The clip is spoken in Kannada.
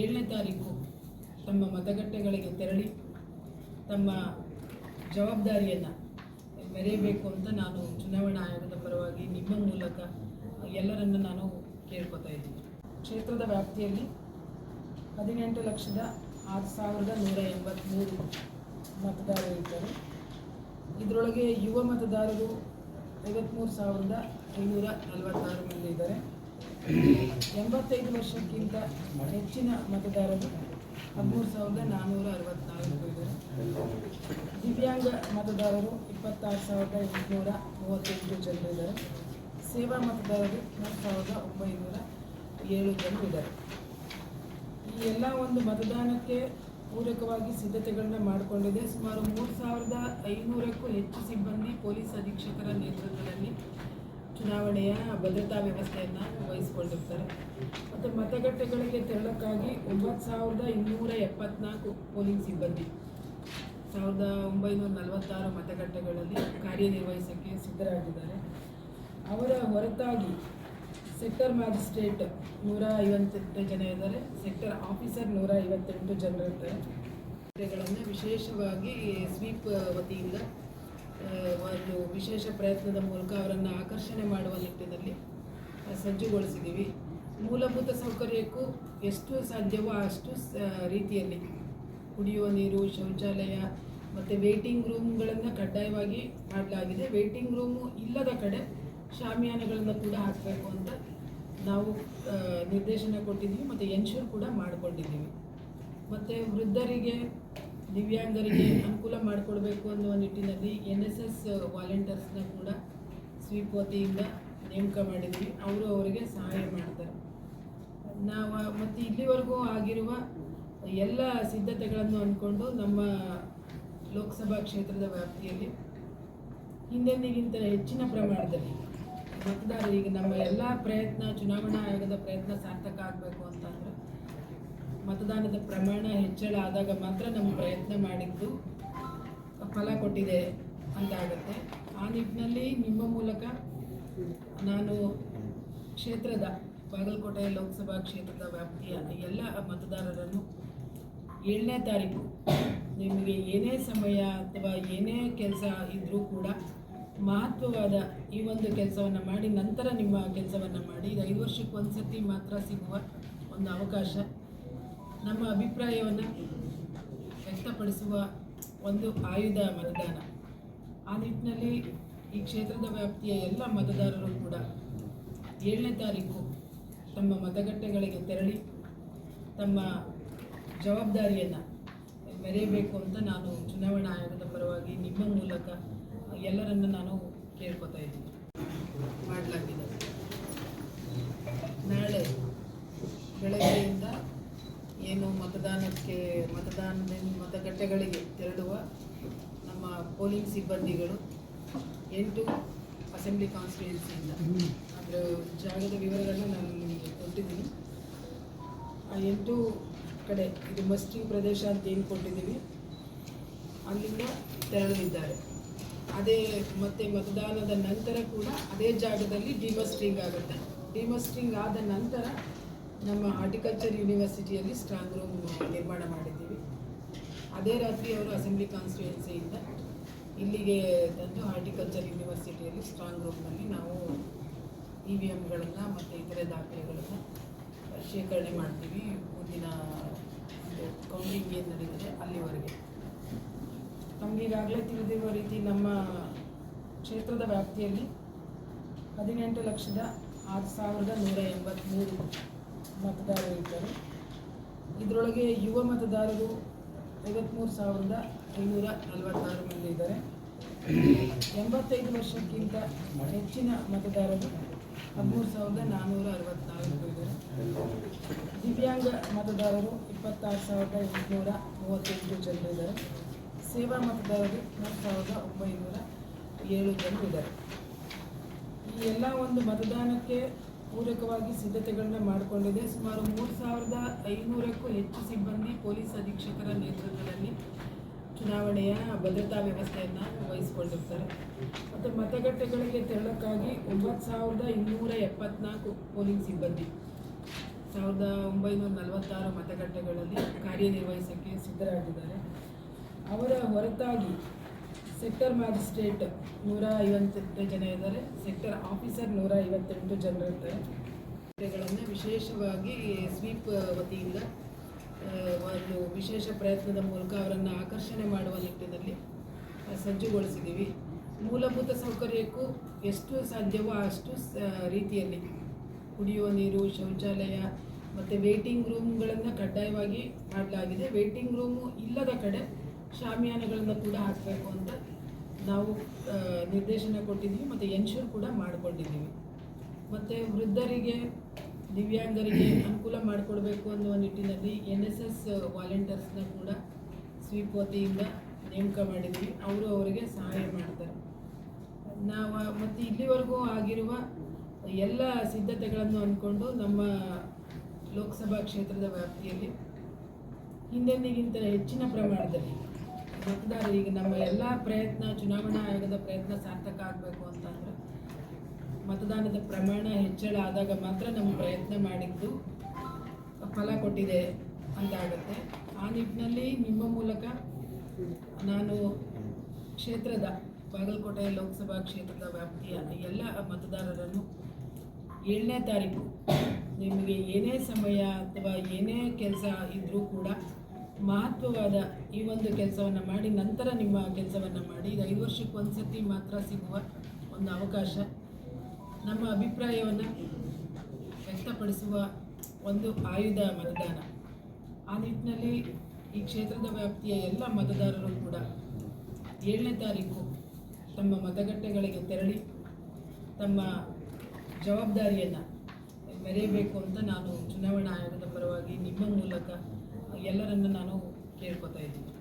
ಏಳನೇ ತಾರೀಕು ತಮ್ಮ ಮತಗಟ್ಟೆಗಳಿಗೆ ತೆರಳಿ ತಮ್ಮ ಜವಾಬ್ದಾರಿಯನ್ನು ಮೆರೆಯಬೇಕು ಅಂತ ನಾನು ಚುನಾವಣಾ ಆಯೋಗದ ಪರವಾಗಿ ನಿಮ್ಮ ಮೂಲಕ ಎಲ್ಲರನ್ನು ನಾನು ಕೇಳ್ಕೊತಾ ಇದ್ದೀನಿ. ಕ್ಷೇತ್ರದ ವ್ಯಾಪ್ತಿಯಲ್ಲಿ ಹದಿನೆಂಟು ಲಕ್ಷದ ಆರು ಸಾವಿರದ ನೂರ ಎಂಬತ್ತ್ಮೂರು ಮತದಾರರು ಇದ್ದರು. ಇದರೊಳಗೆ ಯುವ ಮತದಾರರು ಐವತ್ತ್ಮೂರು ಸಾವಿರದ ಐನೂರ ನಲವತ್ತಾರು ಮಂದಿ ಇದ್ದಾರೆ. ಎಂಬತ್ತೈದು ವರ್ಷಕ್ಕಿಂತ ಹೆಚ್ಚಿನ ಮತದಾರರು ಹದಿಮೂರು ಸಾವಿರದ ನಾನ್ನೂರ ಅರವತ್ತ್ನಾಲ್ಕು ಇದ್ದಾರೆ ದಿವ್ಯಾಂಗ ಮತದಾರರು ಇಪ್ಪತ್ತಾರು ಸಾವಿರದ ಎಂಟುನೂರ ಮೂವತ್ತೆಂಟು ಜನರು ಇದ್ದಾರೆ. ಸೇವಾ ಮತದಾರರು ಮೂರು ಸಾವಿರದ ಒಂಬೈನೂರ ಏಳು ಜನ ಇದ್ದಾರೆ. ಈ ಎಲ್ಲ ಒಂದು ಮತದಾನಕ್ಕೆ ಪೂರಕವಾಗಿ ಸಿದ್ಧತೆಗಳನ್ನ ಮಾಡಿಕೊಂಡಿದೆ. ಸುಮಾರು ಮೂರು ಸಾವಿರದ ಐನೂರಕ್ಕೂ ಹೆಚ್ಚು ಸಿಬ್ಬಂದಿ ಪೊಲೀಸ್ ಅಧೀಕ್ಷಕರ ನೇತೃತ್ವದಲ್ಲಿ ಚುನಾವಣೆಯ ಭದ್ರತಾ ವ್ಯವಸ್ಥೆಯನ್ನು ವಹಿಸಿಕೊಂಡಿರ್ತಾರೆ. ಮತ್ತು ಮತಗಟ್ಟೆಗಳಿಗೆ ತೆರಳಕ್ಕಾಗಿ ಒಂಬತ್ತು ಸಾವಿರದ ಇನ್ನೂರ ಎಪ್ಪತ್ನಾಲ್ಕು ಪೋಲಿಂಗ್ ಸಿಬ್ಬಂದಿ, ಸಾವಿರದ ಒಂಬೈನೂರ ನಲವತ್ತಾರು ಮತಗಟ್ಟೆಗಳಲ್ಲಿ ಕಾರ್ಯನಿರ್ವಹಿಸೋಕ್ಕೆ ಸಿದ್ಧರಾಗಿದ್ದಾರೆ. ಅವರ ಹೊರತಾಗಿ ಸೆಕ್ಟರ್ ಮ್ಯಾಜಿಸ್ಟ್ರೇಟ್ ನೂರ ಐವತ್ತೆಂಟು ಜನ ಇದ್ದಾರೆ. ಸೆಕ್ಟರ್ ಆಫೀಸರ್ ನೂರ ಐವತ್ತೆಂಟು ಜನರಿರ್ತಾರೆ ವಿಶೇಷವಾಗಿ ಸ್ವೀಪ್ ವತಿಯಿಂದ ಒಂದು ವಿಶೇಷ ಪ್ರಯತ್ನದ ಮೂಲಕ ಅವರನ್ನು ಆಕರ್ಷಣೆ ಮಾಡುವ ನಿಟ್ಟಿನಲ್ಲಿ ಸಜ್ಜುಗೊಳಿಸಿದ್ದೀವಿ. ಮೂಲಭೂತ ಸೌಕರ್ಯಕ್ಕೂ ಎಷ್ಟು ಸಾಧ್ಯವೋ ಅಷ್ಟು ರೀತಿಯಲ್ಲಿ ಕುಡಿಯುವ ನೀರು, ಶೌಚಾಲಯ ಮತ್ತು ವೇಟಿಂಗ್ ರೂಮ್ಗಳನ್ನು ಕಡ್ಡಾಯವಾಗಿ ಮಾಡಲಾಗಿದೆ. ವೇಟಿಂಗ್ ರೂಮು ಇಲ್ಲದ ಕಡೆ ಶಾಮಿಯಾನಗಳನ್ನು ಕೂಡ ಹಾಕಬೇಕು ಅಂತ ನಾವು ನಿರ್ದೇಶನ ಕೊಟ್ಟಿದ್ದೀವಿ ಮತ್ತು ಎನ್ಶೂರ್ ಕೂಡ ಮಾಡಿಕೊಂಡಿದ್ದೀವಿ. ಮತ್ತು ವೃದ್ಧರಿಗೆ ದಿವ್ಯಾಂಗರಿಗೆ ಅನುಕೂಲ ಮಾಡಿಕೊಡ್ಬೇಕು ಅನ್ನುವ ನಿಟ್ಟಿನಲ್ಲಿ ಎನ್ ಎಸ್ ಎಸ್ ವಾಲಂಟಿಯರ್ಸ್ನ ಕೂಡ ಸ್ವೀಪ್ ವತಿಯಿಂದ ನೇಮಕ ಮಾಡಿದ್ವಿ. ಅವರು ಅವರಿಗೆ ಸಹಾಯ ಮಾಡ್ತಾರೆ. ನಾವು ಮತ್ತು ಇಲ್ಲಿವರೆಗೂ ಆಗಿರುವ ಎಲ್ಲ ಸಿದ್ಧತೆಗಳನ್ನು ಅಂದ್ಕೊಂಡು ನಮ್ಮ ಲೋಕಸಭಾ ಕ್ಷೇತ್ರದ ವ್ಯಾಪ್ತಿಯಲ್ಲಿ ಹಿಂದೆಂದಿಗಿಂತ ಹೆಚ್ಚಿನ ಪ್ರಮಾಣದಲ್ಲಿ ಮತದಾರರಿಗೆ ನಮ್ಮ ಎಲ್ಲ ಪ್ರಯತ್ನ, ಚುನಾವಣಾ ಆಯೋಗದ ಪ್ರಯತ್ನ ಸಾರ್ಥಕ ಆಗಬೇಕು ಅಂತಂದರೆ ಮತದಾನದ ಪ್ರಮಾಣ ಹೆಚ್ಚಳ ಆದಾಗ ಮಾತ್ರ ನಮ್ಮ ಪ್ರಯತ್ನ ಮಾಡಿದ್ದು ಫಲ ಕೊಟ್ಟಿದೆ ಅಂತ ಆಗುತ್ತೆ ಆ ನಿಟ್ಟಿನಲ್ಲಿ ನಿಮ್ಮ ಮೂಲಕ ನಾನು ಕ್ಷೇತ್ರದ ಬಾಗಲಕೋಟೆ ಲೋಕಸಭಾ ಕ್ಷೇತ್ರದ ವ್ಯಾಪ್ತಿಯ ಎಲ್ಲ ಮತದಾರರನ್ನು ಏಳನೇ ತಾರೀಕು ನಿಮಗೆ ಏನೇ ಸಮಯ ಅಥವಾ ಏನೇ ಕೆಲಸ ಇದ್ದರೂ ಕೂಡ ಮಹತ್ವವಾದ ಈ ಒಂದು ಕೆಲಸವನ್ನು ಮಾಡಿ ನಂತರ ನಿಮ್ಮ ಕೆಲಸವನ್ನು ಮಾಡಿ, ಇದು ಐದು ವರ್ಷಕ್ಕೆ ಒಂದು ಸತಿ ಮಾತ್ರ ಸಿಗುವ ಒಂದು ಅವಕಾಶ. ನಮ್ಮ ಅಭಿಪ್ರಾಯವನ್ನು ವ್ಯಕ್ತಪಡಿಸುವ ಒಂದು ಆಯುಧ ಮತದಾನ. ಆ ನಿಟ್ಟಿನಲ್ಲಿ ಈ ಕ್ಷೇತ್ರದ ವ್ಯಾಪ್ತಿಯ ಎಲ್ಲ ಮತದಾರರು ಕೂಡ ಏಳನೇ ತಾರೀಕು ತಮ್ಮ ಮತಗಟ್ಟೆಗಳಿಗೆ ತೆರಳಿ ತಮ್ಮ ಜವಾಬ್ದಾರಿಯನ್ನು ಮೆರೆಯಬೇಕು ಅಂತ ನಾನು ಚುನಾವಣಾ ಆಯೋಗದ ಪರವಾಗಿ ನಿಮ್ಮ ಮೂಲಕ ಎಲ್ಲರನ್ನು ನಾನು ಕೇಳ್ಕೊತಾ ಇದ್ದೀನಿ. ಮಾಡಲಾಗಿದೆ. ಮತದಾನಕ್ಕೆ, ಮತದಾನದ ಮತಗಟ್ಟೆಗಳಿಗೆ ತೆರಳುವ ನಮ್ಮ ಪೋಲಿಂಗ್ ಸಿಬ್ಬಂದಿಗಳು ಎಂಟು ಅಸೆಂಬ್ಲಿ ಕಾನ್ಸ್ಟಿಟ್ಯೂನ್ಸಿಯಿಂದ ಅದರ ಜಾಗದ ವಿವರಗಳನ್ನ ನಾನು ನಿಮಗೆ ಕೊಟ್ಟಿದ್ದೀನಿ. ಆ ಎಂಟು ಕಡೆ, ಇದು ಮಸ್ಟಿಂಗ್ ಪ್ರದೇಶ ಅಂತ ಏನು ಕೊಟ್ಟಿದ್ದೀವಿ, ಅಲ್ಲಿಂದ ತೆರಳಲಿದ್ದಾರೆ. ಅದೇ ಮತ್ತೆ ಮತದಾನದ ನಂತರ ಕೂಡ ಅದೇ ಜಾಗದಲ್ಲಿ ಡಿಮಸ್ಟ್ರಿಂಗ್ ಆಗುತ್ತೆ. ಡಿಮಸ್ಟ್ರಿಂಗ್ ಆದ ನಂತರ ನಮ್ಮ ಹಾರ್ಟಿಕಲ್ಚರ್ ಯೂನಿವರ್ಸಿಟಿಯಲ್ಲಿ ಸ್ಟ್ರಾಂಗ್ ರೂಮ್ ನಿರ್ಮಾಣ ಮಾಡಿದ್ದೀವಿ. ಅದೇ ರಾತ್ರಿ ಅವರು ಅಸೆಂಬ್ಲಿ ಕಾನ್ಸ್ಟಿಟ್ಯೂನ್ಸಿಯಿಂದ ಇಲ್ಲಿಗೆ ತಂದು ಹಾರ್ಟಿಕಲ್ಚರ್ ಯೂನಿವರ್ಸಿಟಿಯಲ್ಲಿ ಸ್ಟ್ರಾಂಗ್ ರೂಮ್ನಲ್ಲಿ ನಾವು ಇ ವಿ ಎಮ್ಗಳನ್ನು ಮತ್ತು ಇತರೆ ದಾಖಲೆಗಳನ್ನು ಶೇಖರಣೆ ಮಾಡ್ತೀವಿ. ಮುಂದಿನ ಕೌಂಟಿಂಗ್ ಏನು ನಡೀತದೆ ಅಲ್ಲಿವರೆಗೆ. ನಮಗೀಗಾಗಲೇ ತಿಳಿದಿರುವ ರೀತಿ ನಮ್ಮ ಕ್ಷೇತ್ರದ ವ್ಯಾಪ್ತಿಯಲ್ಲಿ ಹದಿನೆಂಟು ಲಕ್ಷದ ಆರು ಸಾವಿರದ ನೂರ ಎಂಬತ್ತ್ಮೂರು ಮತದಾರರು ಇದ್ದಾರೆ ಇದರೊಳಗೆ ಯುವ ಮತದಾರರು ಐವತ್ತ್ಮೂರು ಸಾವಿರದ ಐನೂರ ನಲವತ್ತಾರು ಮಂದಿ ಇದ್ದಾರೆ. ಎಂಬತ್ತೈದು ವರ್ಷಕ್ಕಿಂತ ಹೆಚ್ಚಿನ ಮತದಾರರು ಹದಿಮೂರು ಸಾವಿರದ ನಾನ್ನೂರ ಅರವತ್ತ್ನಾಲ್ಕು ಇದ್ದಾರೆ. ದಿವ್ಯಾಂಗ ಮತದಾರರು ಇಪ್ಪತ್ತಾರು ಸಾವಿರದ ಎಂಟುನೂರ ಮೂವತ್ತೆಂಟು ಜನರು ಇದ್ದಾರೆ. ಸೇವಾ ಮತದಾರರು ಮೂರು ಸಾವಿರದ ಒಂಬೈನೂರ ಏಳು ಜನರು ಇದ್ದಾರೆ. ಈ ಎಲ್ಲ ಒಂದು ಮತದಾನಕ್ಕೆ ಪೂರಕವಾಗಿ ಸಿದ್ಧತೆಗಳನ್ನ ಮಾಡಿಕೊಂಡಿದೆ. ಸುಮಾರು ಮೂರು ಸಾವಿರದ ಐನೂರಕ್ಕೂ ಹೆಚ್ಚು ಸಿಬ್ಬಂದಿ ಪೊಲೀಸ್ ಅಧೀಕ್ಷಕರ ನೇತೃತ್ವದಲ್ಲಿ ಚುನಾವಣೆಯ ಭದ್ರತಾ ವ್ಯವಸ್ಥೆಯನ್ನು ವಹಿಸಿಕೊಂಡಿರ್ತಾರೆ. ಮತ್ತು ಮತಗಟ್ಟೆಗಳಿಗೆ ತೆರಳಕ್ಕಾಗಿ ಒಂಬತ್ತು ಸಾವಿರದ ಇನ್ನೂರ ಎಪ್ಪತ್ನಾಲ್ಕು ಪೊಲೀಸ್ ಸಿಬ್ಬಂದಿ, ಸಾವಿರದ ಒಂಬೈನೂರ ನಲವತ್ತಾರು ಮತಗಟ್ಟೆಗಳಲ್ಲಿ ಕಾರ್ಯನಿರ್ವಹಿಸೋಕ್ಕೆ ಸಿದ್ಧರಾಗಿದ್ದಾರೆ. ಅವರ ಹೊರತಾಗಿ ಸೆಕ್ಟರ್ ಮ್ಯಾಜಿಸ್ಟ್ರೇಟ್ ನೂರ ಐವತ್ತೆಂಟು ಜನ ಇದ್ದಾರೆ. ಸೆಕ್ಟರ್ ಆಫೀಸರ್ ನೂರ ಐವತ್ತೆಂಟು ಜನರಿರ್ತಾರೆ ಗಳನ್ನು ವಿಶೇಷವಾಗಿ ಸ್ವೀಪ್ ವತಿಯಿಂದ ಒಂದು ವಿಶೇಷ ಪ್ರಯತ್ನದ ಮೂಲಕ ಅವರನ್ನು ಆಕರ್ಷಣೆ ಮಾಡುವ ನಿಟ್ಟಿನಲ್ಲಿ ಸಜ್ಜುಗೊಳಿಸಿದ್ದೀವಿ. ಮೂಲಭೂತ ಸೌಕರ್ಯಕ್ಕೂ ಎಷ್ಟು ಸಾಧ್ಯವೋ ಅಷ್ಟು ರೀತಿಯಲ್ಲಿ ಕುಡಿಯುವ ನೀರು, ಶೌಚಾಲಯ ಮತ್ತು ವೇಟಿಂಗ್ ರೂಮ್ಗಳನ್ನು ಕಡ್ಡಾಯವಾಗಿ ಮಾಡಲಾಗಿದೆ. ವೇಟಿಂಗ್ ರೂಮು ಇಲ್ಲದ ಕಡೆ ಶಾಮಿಯಾನಗಳನ್ನು ಕೂಡ ಹಾಕಬೇಕು ಅಂತ ನಾವು ನಿರ್ದೇಶನ ಕೊಟ್ಟಿದ್ದೀವಿ ಮತ್ತು ಎನ್ಶೂರ್ ಕೂಡ ಮಾಡಿಕೊಂಡಿದ್ದೀವಿ. ಮತ್ತು ವೃದ್ಧರಿಗೆ, ದಿವ್ಯಾಂಗರಿಗೆ ಅನುಕೂಲ ಮಾಡಿಕೊಡ್ಬೇಕು ಅನ್ನುವ ನಿಟ್ಟಿನಲ್ಲಿ ಎನ್ ಎಸ್ ಎಸ್ ವಾಲಂಟಿಯರ್ಸ್ನ ಕೂಡ ಸ್ವೀಪ್ ವತಿಯಿಂದ ನೇಮಕ ಮಾಡಿದ್ದೀವಿ. ಅವರು ಅವರಿಗೆ ಸಹಾಯ ಮಾಡ್ತಾರೆ. ನಾವು ಮತ್ತು ಇಲ್ಲಿವರೆಗೂ ಆಗಿರುವ ಎಲ್ಲ ಸಿದ್ಧತೆಗಳನ್ನು ಅಂದ್ಕೊಂಡು ನಮ್ಮ ಲೋಕಸಭಾ ಕ್ಷೇತ್ರದ ವ್ಯಾಪ್ತಿಯಲ್ಲಿ ಹಿಂದೆಂದಿಗಿಂತ ಹೆಚ್ಚಿನ ಪ್ರಮಾಣದಲ್ಲಿ ಮತದಾರರಿಗೆ ನಮ್ಮ ಎಲ್ಲ ಪ್ರಯತ್ನ, ಚುನಾವಣಾ ಆಯೋಗದ ಪ್ರಯತ್ನ ಸಾರ್ಥಕ ಆಗಬೇಕು ಅಂತಂದರೆ ಮತದಾನದ ಪ್ರಮಾಣ ಹೆಚ್ಚಳ ಆದಾಗ ಮಾತ್ರ ನಮ್ಮ ಪ್ರಯತ್ನ ಮಾಡಿದ್ದು ಫಲ ಕೊಟ್ಟಿದೆ ಅಂತಾಗುತ್ತೆ ಆ ನಿಟ್ಟಿನಲ್ಲಿ ನಿಮ್ಮ ಮೂಲಕ ನಾನು ಕ್ಷೇತ್ರದ, ಬಾಗಲಕೋಟೆ ಲೋಕಸಭಾ ಕ್ಷೇತ್ರದ ವ್ಯಾಪ್ತಿಯ ಎಲ್ಲ ಮತದಾರರನ್ನು ಏಳನೇ ತಾರೀಕು ನಿಮಗೆ ಏನೇ ಸಮಯ ಅಥವಾ ಏನೇ ಕೆಲಸ ಇದ್ದರೂ ಕೂಡ ಮಹತ್ವವಾದ ಈ ಒಂದು ಕೆಲಸವನ್ನು ಮಾಡಿ, ನಂತರ ನಿಮ್ಮ ಕೆಲಸವನ್ನು ಮಾಡಿ ಇದು ಐದು ವರ್ಷಕ್ಕೆ ಒಂದು ಸತಿ ಮಾತ್ರ ಸಿಗುವ ಒಂದು ಅವಕಾಶ. ನಮ್ಮ ಅಭಿಪ್ರಾಯವನ್ನು ವ್ಯಕ್ತಪಡಿಸುವ ಒಂದು ಆಯುಧ ಮತದಾನ. ಆ ನಿಟ್ಟಿನಲ್ಲಿ ಈ ಕ್ಷೇತ್ರದ ವ್ಯಾಪ್ತಿಯ ಎಲ್ಲ ಮತದಾರರು ಕೂಡ ಏಳನೇ ತಾರೀಕು ತಮ್ಮ ಮತಗಟ್ಟೆಗಳಿಗೆ ತೆರಳಿ ತಮ್ಮ ಜವಾಬ್ದಾರಿಯನ್ನು ಮೆರೆಯಬೇಕು ಅಂತ ನಾನು ಚುನಾವಣಾ ಆಯೋಗದ ಪರವಾಗಿ ನಿಮ್ಮ ಮೂಲಕ ಎಲ್ಲರನ್ನು ನಾನು ಕೇಳ್ಕೊತಾ ಇದ್ದೀನಿ.